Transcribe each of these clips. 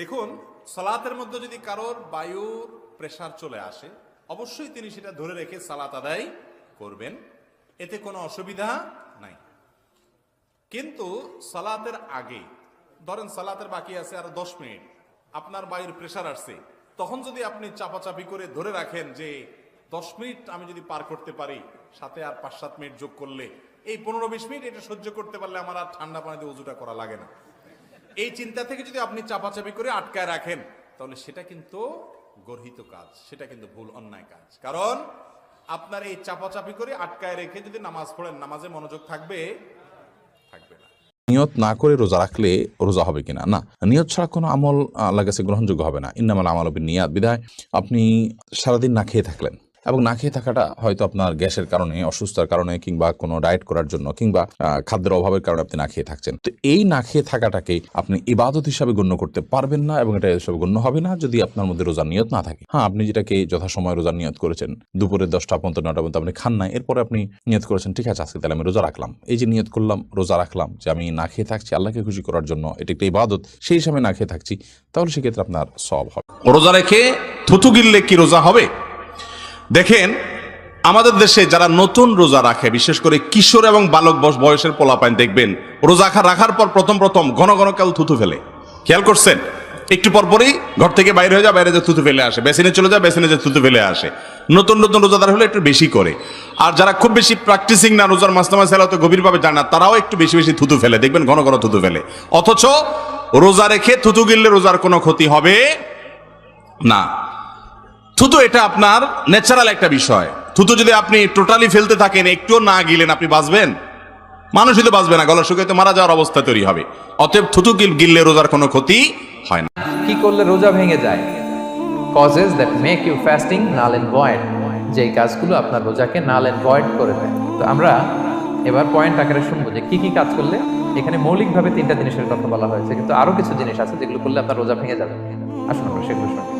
দেখুন, সালাতের মধ্যে যদি কারোর বায়ুর প্রেশার চলে আসে, অবশ্যই তিনি সেটা ধরে রেখে সালাত আদায় করবেন। এতে কোনো অসুবিধা নাই। কিন্তু সালাতের আগে, ধরেন সালাতের বাকি আছে আর দশ মিনিট, আপনার বায়ুর প্রেশার আসছে, তখন যদি আপনি চাপাচাপি করে ধরে রাখেন যে দশ মিনিট আমি যদি পার করতে পারি, সাথে আর পাঁচ সাত মিনিট যোগ করলে, এই পনেরো বিশ মিনিট এটা সহ্য করতে পারলে আমার আর ঠান্ডা পানিতে উজুটা করা লাগে না। এই চিন্তা থেকে যদি আপনি চাপাচাপি করে আটকায় রাখেন, তাহলে সেটা কিন্তু গর্হিত কাজ, সেটা কিন্তু ভুল, অন্যায় কাজ। কারণ আপনার এই চাপাচাপি করে আটকায় রেখে যদি নামাজ পড়েন, নামাজে মনোযোগ থাকবে থাকবে না। নিয়ত না করে রোজা রাখলে রোজা হবে কিনা? না, নিয়ত ছাড়া কোনো আমল আল্লাহ কাছে গ্রহণযোগ্য হবে না। ইন্নামাল আমল নিয়াত। বিধায় আপনি সারাদিন না খেয়ে থাকলেন। এবং না খেয়ে থাকাটা হয়তো আপনার গ্যাসের কারণে, অসুস্থতার কারণে কিংবা কোনো ডায়েট করার জন্য কিংবা খাদ্যের অভাবের কারণে আপনি না খেয়ে থাকছেন। তো এই না খেয়ে থাকাটাকে আপনি ইবাদত হিসাবে গণ্য করতে পারবেন না এবং এটা হিসাবে গণ্য হবে না যদি আপনার মধ্যে রোজার নিয়ত না থাকে। হ্যাঁ আপনি যেটাকে যথাসময় রোজার নিয়ত করেছেন দুপুরে দশটা পর্যন্ত নটা পর্যন্ত আপনি খান না এরপরে আপনি নিয়ত করেছেন, ঠিক আছে, আজকে তাহলে আমি রোজা রাখলাম। এই যে নিয়ত করলাম, রোজা রাখলাম যে আমি না খেয়ে থাকছি, আল্লাহকে খুশি করার জন্য এটি একটা ইবাদত, সেই হিসাবে না খেয়ে থাকছি, তাহলে সেক্ষেত্রে আপনার সব হবে। রোজা রেখে থুতু গিললে কি রোজা হবে? দেখেন, আমাদের দেশে যারা নতুন রোজা রাখে, বিশেষ করে কিশোর এবং বালক বয়স বয়সের পোলাপাইন, দেখবেন, রোজা রাখার পর প্রথম প্রথম ঘন ঘন কাল থুতু ফেলে। খেয়াল করছেন? একটু পরপরই ঘর থেকে বাইরে হয়ে যায়, বাইরে যে থুতু ফেলে আসে, বেসিনে চলে যায়, বেসিনে যে থুতু ফেলে আসে। নতুন নতুন রোজাদার হলে একটু বেশি করে। আর যারা খুব বেশি প্র্যাকটিসিং না, রোজার মাস্তামা সেলা তো গভীরভাবে জানে না, তারাও একটু বেশি বেশি থুতু ফেলে। দেখবেন, ঘন ঘন থুতু ফেলে। অথচ রোজা রেখে থুতু গিললে রোজার কোনো ক্ষতি হবে না। থুতু এটা আপনার ন্যাচারাল একটা বিষয়। থুতু যদি আপনি টোটালি ফেলতে থাকেন, একটুও না গিলেন, আপনি বাঁচবেন? মানুষই তো বাঁচবে না গলা শুকাইতে মারা যাওয়ার অবস্থা তৈরি হবে। অতএব থুতু গিল গিললে রোজার কোনো ক্ষতি হয় না। কি করলে রোজা ভেঙে যায়? Causes that make you fasting null and void যে কাজগুলো আপনার রোজাকে নাল এন্ড ভয়েড করে দেয়। তো আমরা এবার পয়েন্ট আকারে শুনব যে কি কি কাজ করলে এখানে মৌলিকভাবে তিনটা জিনিসের কথা বলা হয়েছে। কিন্তু আরও কিছু জিনিস আছে যেগুলো করলে আপনার রোজা ভেঙে যাবে। আসুন আমরা সেগুলো শুনি।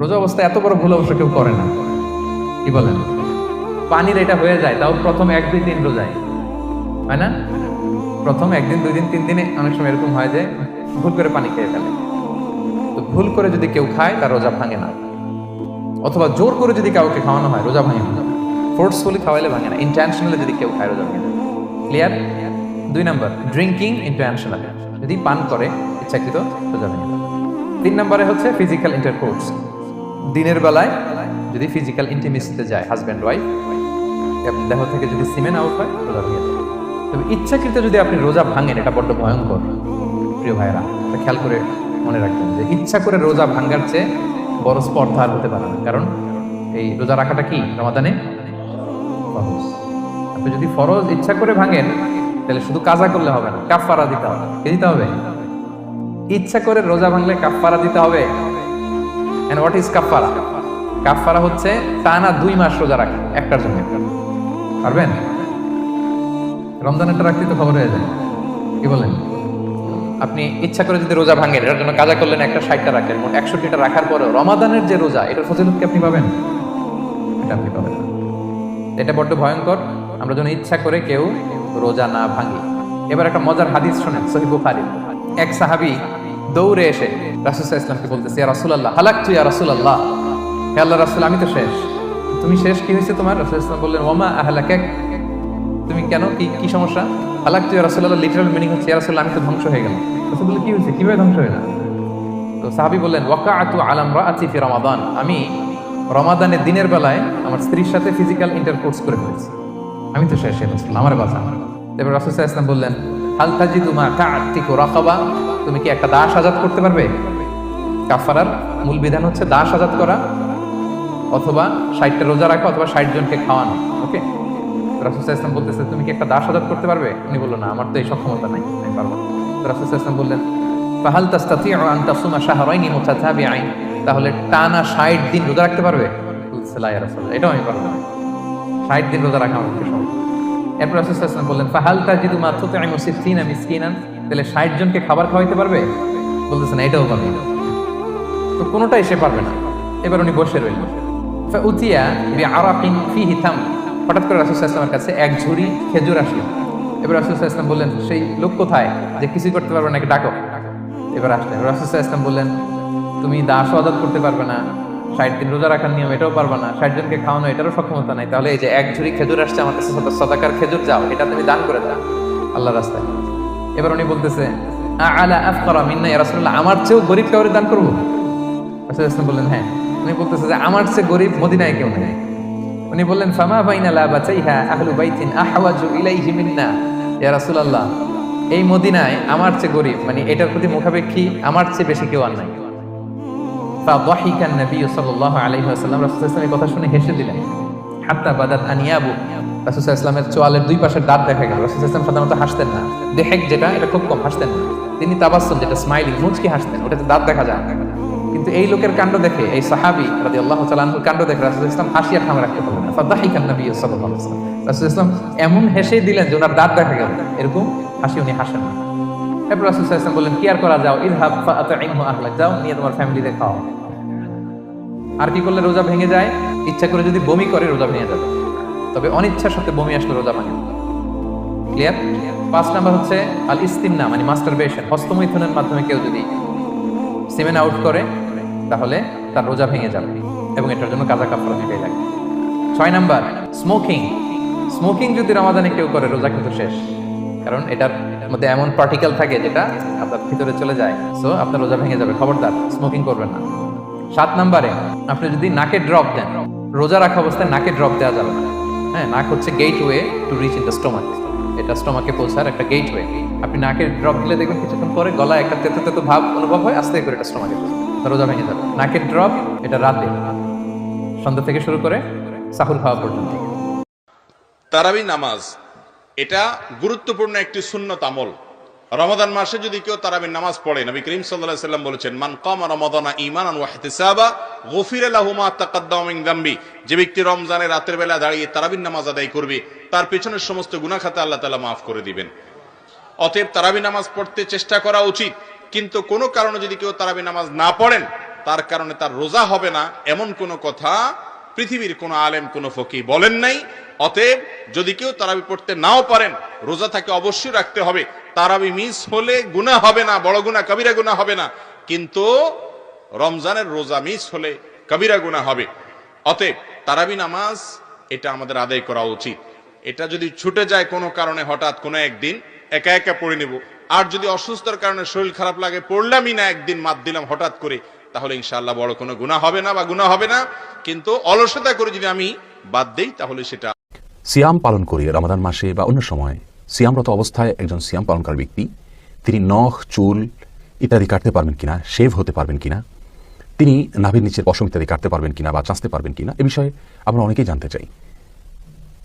রোজা অবস্থা এত বড় ভুল অবশ্য কেউ করে না। কি বলেন? পানির এটা হয়ে যায়, তাও প্রথম এক দুই দিন রোজায়। হয় না? প্রথম একদিন, দুই দিন, তিন দিনে অনেক সময় এরকম হয় যে ভুল করে পানি খেয়ে ফেলে। তো ভুল করে যদি কেউ খায়, তার রোজা ভাঙে না। অথবা জোর করে যদি কাউকে খাওয়ানো হয়, রোজা ভাঙে না। ফোর্সফুলি খাওয়াইলে ভাঙে না ইন্টেনশনালি যদি কেউ খায়, রোজা ভাঙে না। ক্লিয়ার দুই নম্বর ড্রিঙ্কিং ইন্টেনশনাল যদি পান করে, ইচ্ছাকৃত, রোজা ভেঙে। তিন নম্বরে হচ্ছে ফিজিক্যাল ইন্টারকোর্স দিনের বেলায় যদি ফিজিক্যাল ইন্টিমেসিতে যায় হাজব্যান্ড ওয়াইফ এবং দেহ থেকে যদি সিমেন আউট হয়, রোজা ভেঙে যায়। তবে ইচ্ছাকৃত যদি আপনি রোজা ভাঙেন, এটা বড্ড ভয়ঙ্কর, প্রিয় ভাইরা এটা খেয়াল করে মনে রাখবেন যে ইচ্ছা করে রোজা ভাঙ্গার চেয়ে বড় স্পর্ধা আর হতে পারে না। কারণ এই রোজা রাখাটা কি? রমাদানে ফরজ। আপনি যদি ফরজ ইচ্ছা করে ভাঙেন, তাহলে শুধু কাজা করলে হবে না কাফারা দিতে হবে। দিতে হবে? ইচ্ছা করে রোজা ভাঙলে কাফারা দিতে হবে। এন্ড হোয়াট ইজ কাফারা কাফারা হচ্ছে টানা দুই মাস রোজা রাখা, একটার জন্য। পারবেন? রমজানেরটা রাখতে তো খবর হয়ে যায়। কি বলেন? আপনি ইচ্ছা করে যদি রোজা ভাঙেন, এটার জন্য কাজা করলেন একটা ষাটটা রাখলেন মোট একষট্টিটা রাখার পরেও রমাদানের যে রোজা, এটার ফজিলত কি আপনি পাবেন? এটা আপনি পাবেন এটা বড্ড ভয়ঙ্কর। আমরা যেন ইচ্ছা করে কেউ রোজা না ভাঙি। এবার একটা মজার হাদিস শোনেন সহি বুখারী। এক সাহাবী দৌড়ে এসে রাসূল ইসলামকে বলতেছে, ইয়া রাসূলুল্লাহ, হালাকতু ইয়া রাসূলুল্লাহ? হে আল্লাহ রাসূল, আমি তো শেষ। তুমি শেষ কি হয়েছে তোমার? রাসূল ইসলাম বললেন, ওমা আহলাকাক? তুমি কেন? কি কি সমস্যা? হালাক তুই রাসুল্লাহ লিটারাল মিনিং হচ্ছে, ইয়া রাসুল্লাহ আমি তো ধ্বংস হয়ে গেলাম। রাসুল বলে কি হয়েছে? কীভাবে ধ্বংস হয়ে না তো সাহাবি বললেন ওয়াকা আতু আলাম রাআতি ফি রমাদান। আমি রমাদানের দিনের বেলায় আমার স্ত্রীর সাথে ফিজিক্যাল ইন্টারকোর্স করে ফেলেছি। আমি তো শেষ রাসুল, আমার কথা। এবার রাসুল ওয়াসাল্লাম বললেন, হাল তাজিদু মা কাআতিকু রাকাবা? তুমি কি একটা দাস আজাদ করতে পারবে? কাফারার মূল বিধান হচ্ছে দাস আজাদ করা অথবা ষাটটা রোজা রাখা অথবা ষাট জনকে খাওয়ানো, ওকে? ইসলাম বলতেছে, তুমি কি একটা দাস আজাদ করতে পারবে? উনি বলল, না, আমার তো এই সক্ষমতা নাই, আমি পারব তো ইসলাম বললেন, ফাহাল তাস্তাতিউ আন তাসুমা শাহরাইনি মুতাতাবিআইন? তাহলে টানা 60 দিন রোজা রাখতে পারবে? লা ইয়া এটাও আমি পারব 60 দিন রোজা রাখা আমার সম্ভব। এরপর আলাইহি ওয়াসাল্লাম বললেন, ফাহাল তাজিদু মা তুতঈমু সিত্তিনা মিসকিনান? তাহলে 60 জনকে খাবার খাওয়াইতে পারবে? বলতেছে, না, এটাও পারবে তো কোনোটাই সে পারবে না। এবার উনি বসে রইল। উতিয়া আরাকিন ফিহি থাম। হঠাৎ করে রাসুল ইসলামের কাছে এক ঝুড়ি খেজুর আসলো। এবার রাসুল ইসলাম বললেন, সেই লোক কোথায়? যে কিছুই করতে পারবে নাকি ডাকো। এবার আসলেন। রাসুল ইসলাম বললেন, তুমি দাস আদাত করতে পারবে না। ষাট দিন রোজা রাখার নিয়ম, এটাও পারবে না। ষাট জনকে খাওয়ানো, এটারও সক্ষমতা নাই। তাহলে এই যে এক ঝুড়ি খেজুর আসছে, আমার কাছে সদা- সদাকার খেজুর যাও এটা তুমি দান করে দাও। আল্লাহ রাস্তায়। এবার উনি বলতেছে আলা আফকারা মিন্না রাসূলুল্লাহ, আমার চেয়েও গরিব কাউরে দান করব? বললেন হ্যাঁ। উনি বলতেছে যে, আমার চেয়ে গরিব মদিনায় কেউ নেই। উনি বললেন, ফামা বাইনা লা বাচাইহা আহলু বাইতিন আহওয়াজু ইলাইহি মিন্না? ইয়া রাসূলুল্লাহ, এই মদিনায় আমার চেয়ে গরিব মানে এটার প্রতি মুখাপেক্ষী আমার চেয়ে বেশি কেউ আর নাই। ফাদাহিকা নবী সাল্লাল্লাহু আলাইহি ওয়াসাল্লাম রাসূল কথা শুনে হেসে দিলেন, হাত্তা বাদাত আনিয়াবু। রাসূল ইসলামের চোয়ালের দুই পাশের দাঁত দেখা গেল। রাসূল ইসলাম সাধারণত হাসতেন না। দেহেক যেটা, এটা খুব কম হাসতেন না। তিনি তাবাসসুম যেটা স্মাইলিং মুচকি হাসতেন, ওটাতে দাঁত দেখা যায়। কিন্তু এই লোকের কাণ্ড দেখে, এই সাহাবি রাজি আল্লাহ তালাহুর কাণ্ড দেখে রাসুল ইসলাম হাসি আর থামে রাখতে পারলেন না। ফাদাহিকান নবী সাল্লাল্লাহু আলাইহি ওয়াসাল্লাম। ইসলাম এমন হেসে দিলেন যে ওনার দাঁত দেখা গেল। এরকম হাসি উনি হাসেন না। এরপর রাসূল ইসলাম বললেন, কি আর করা যাও? ইযহাব ফাআতিমহু আহলাক। যাও, নিয়ে তোমার ফ্যামিলিতে খাও আর কি করলে রোজা ভেঙে যায়? ইচ্ছা করে যদি বমি করে, রোজা ভেঙে যাবে। তবে অনিচ্ছার সাথে বমি আসলে রোজা ভাঙে ক্লিয়ার পাঁচ নাম্বার হচ্ছে আল ইস্তিমনা মানে মাস্টারবেশন হস্তমৈথুনের মাধ্যমে কেউ যদি সেমেন আউট করে, তাহলে তার রোজা ভেঙে যাবে এবং এটার জন্য কাজা কাফরা দিতেই লাগে। ছয় নাম্বার স্মোকিং স্মোকিং যদি রমাদানে কেউ করে, রোজা কিন্তু শেষ। কারণ এটার মধ্যে এমন পার্টিকেল থাকে যেটা আপনার ভিতরে চলে যায়। সো আপনার রোজা ভেঙে যাবে। খবরদার স্মোকিং করবেন না। সাত নাম্বারে, আপনি যদি নাকে ড্রপ দেন, রোজা রাখা অবস্থায় নাকে ড্রপ দেওয়া যাবে না। হ্যাঁ নাক হচ্ছে gateway to reach in the stomach এটা স্টোমাকে পৌঁছার একটা গেট ওয়ে আপনি নাকের ড্রপ দিলে দেখবেন কিছুক্ষণ পরে গলায় একটা তেতো তেতো ভাব অনুভব হয়, আস্তে করে এটা স্টোমাকে রোজা ভেঙে যাবে। নাকের ড্রপ এটা রাতে। সন্ধ্যা থেকে শুরু করে সাহুল খাওয়া পর্যন্ত। তারাবি নামাজ, এটা গুরুত্বপূর্ণ একটি শূন্য আমল। রমাদান মাসে যদি কেউ তারাবির নামাজ পড়ে, নবী করিম সাল্লাম বলেছেন, মান কম রমাদানা ইমান গুফিরা যে ব্যক্তি রমজানে রাতের বেলা দাঁড়িয়ে তারাবির নামাজ আদায় করবে, তার পেছনের সমস্ত গুনাহ খাতা আল্লাহ তালা মাফ করে দিবেন। অতএব তারাবি নামাজ পড়তে চেষ্টা করা উচিত, কিন্তু কোনো কারণে যদি কেউ তারাবি নামাজ না পড়েন, তার কারণে তার রোজা হবে না, এমন কোনো কথা পৃথিবীর কোনো আলেম, কোনো ফকি বলেন নাই। অতএব যদি কেউ তারাবি পড়তে নাও পারেন, রোজা তাকে অবশ্যই রাখতে হবে। তারাবি মিস হলে গুনাহ হবে না, বড় গুনাহ, কবিরা গুনাহ হবে না। কিন্তু রমজানের রোজা মিস হলে কবিরা গুনাহ হবে। অতএব তারাবি নামাজ এটা আমাদের আদায় করা উচিত। এটা যদি ছুটে যায় কোনো কারণে হঠাৎ কোনো একদিন, একা একা পড়ে নেব। আর যদি অসুস্থতার কারণে শরীর খারাপ লাগে, পড়লামই না একদিন মাত দিলাম হঠাৎ করে, তাহলে ইনশাআল্লাহ বড় কোনো গুণা হবে না বা গুণা হবে না। কিন্তু অলসতা করে যদি আমি বাদ দেই, তাহলে সেটা সিয়াম পালন করি রমাদান মাসে বা অন্য সময় সিয়ামরত অবস্থায় একজন সিয়াম পালনকারী ব্যক্তি, তিনি নখ, চুল ইত্যাদি কাটতে পারবেন কিনা, শেভ হতে পারবেন কিনা, তিনি নাভির নিচের পশম ইত্যাদি কাটতে পারবেন কিনা বা চাঁচতে পারবেন কিনা, এ বিষয়ে আমরা অনেকেই জানতে চাই।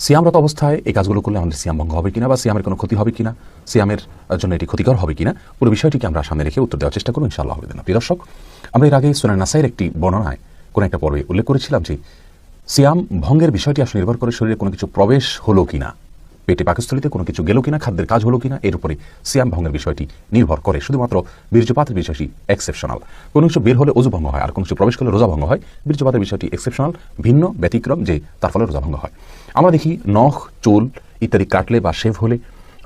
সিয়ামরত অবস্থায় এই কাজগুলো করলে আমাদের সিয়াম ভঙ্গ হবে কিনা বা সিয়ামের কোনো ক্ষতি হবে কিনা, সিয়ামের জন্য এটি ক্ষতিকর হবে কিনা, পুরো বিষয়টিকে আমরা সামনে রেখে উত্তর দেওয়ার চেষ্টা করব, ইনশাআল্লাহ হবে না। প্রিয় আমরা এর আগে সোনার নাসাইয়ের একটি বর্ণনায় কোনো একটা পর্বে উল্লেখ করেছিলাম যে, সিয়াম ভঙ্গের বিষয়টি আসলে নির্ভর করে শরীরে কোনো কিছু প্রবেশ হলো কিনা। পেটে পাকস্থলিতে কোনো কিছু গেল কিনা, খাদ্যের কাজ হলো কিনা, এর উপরে সিয়াম ভঙ্গের বিষয়টি নির্ভর করে। শুধুমাত্র বীর্যপাতের বিষয়টি এক্সেপশনাল কোনো কিছু বের হলে অজু ভঙ্গ হয়, আর কোনো কিছু প্রবেশ করলে রোজা ভঙ্গ হয়, বীর্যপাতের বিষয়টি এক্সেপশনাল ভিন্ন, ব্যতিক্রম, যে তার ফলে রোজা ভঙ্গ হয়। আমরা দেখি নখ, চুল ইত্যাদি কাটলে বা শেভ হলে,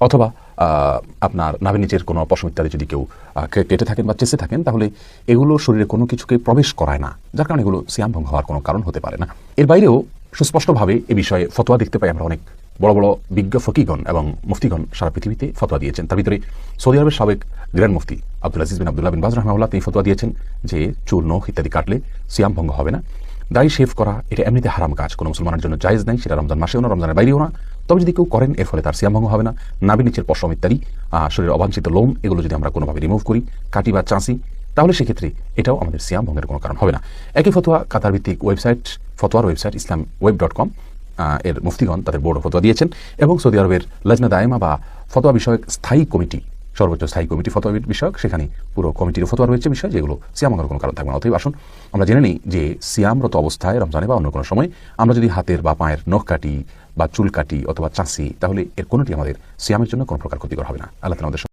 অথবা আপনার নাভি নিচের কোনো পশম ইত্যাদি যদি কেউ কেটে থাকেন বা চেষে থাকেন, তাহলে এগুলো শরীরে কোনো কিছুকে প্রবেশ করায় না, যার কারণে এগুলো সিয়াম ভঙ্গ হওয়ার কোনো কারণ হতে পারে না। এর বাইরেও সুস্পষ্টভাবে এ বিষয়ে ফতোয়া দেখতে পাই আমরা অনেক বড় বড় বিজ্ঞ ফকিগণ এবং মুফতিগণ সারা পৃথিবীতে ফতোয়া দিয়েছেন। তার ভিতরে সৌদি আরবের সাবেক গ্র্যান্ড মুফতি Abdul Aziz bin Abdullah bin Baz তিনি ফতোয়া দিয়েছেন যে চুল নখ ইত্যাদি কাটলে সিয়াম ভঙ্গ হবে না। দাড়ি শেভ করা, এটা এমনিতে হারাম কাজ। কোনো মুসলমানের জন্য জায়েজ নাই, সেটা রমজান মাসেও না, রমজানের বাইরেও না। তবে যদি কেউ করেন, এর ফলে তার সিয়াম ভঙ্গ হবে না। নাবি নিচের পশম ইত্যাদি শরীরের অবাঞ্ছিত লোম, এগুলো যদি আমরা কোনোভাবে রিমুভ করি, কাটি বা চাঁচি, তাহলে সেক্ষেত্রে এটাও আমাদের সিয়াম ভঙ্গের কোনো কারণ হবে না। একই ফতোয়া কাতার ভিত্তিক website ফতোয়ার website Islam web dot com এর মুফতিগণ তাদের বোর্ড ফতোয়া দিয়েছেন এবং সৌদি আরবের লজনা দায়মা বা ফতোয়া বিষয়ক স্থায়ী কমিটি, সর্বোচ্চ স্থায়ী কমিটি ফতোয়া বিষয়ক, সেখানে পুরো কমিটির ফতোয়া রয়েছে বিষয়, যেগুলো সিয়াম ভাঙার কোনো কারণ থাকবে না, অতএব আসুন আমরা জেনে নিই যে সিয়ামরত অবস্থায় রমজানে বা অন্য কোনো সময় আমরা যদি হাতের বা পায়ের নখ কাটি বা চুল কাটি অথবা চাষি তাহলে এর কোনোটি আমাদের সিয়ামের জন্য কোনো প্রকার ক্ষতিকর হবে না। আল্লাহ আমাদের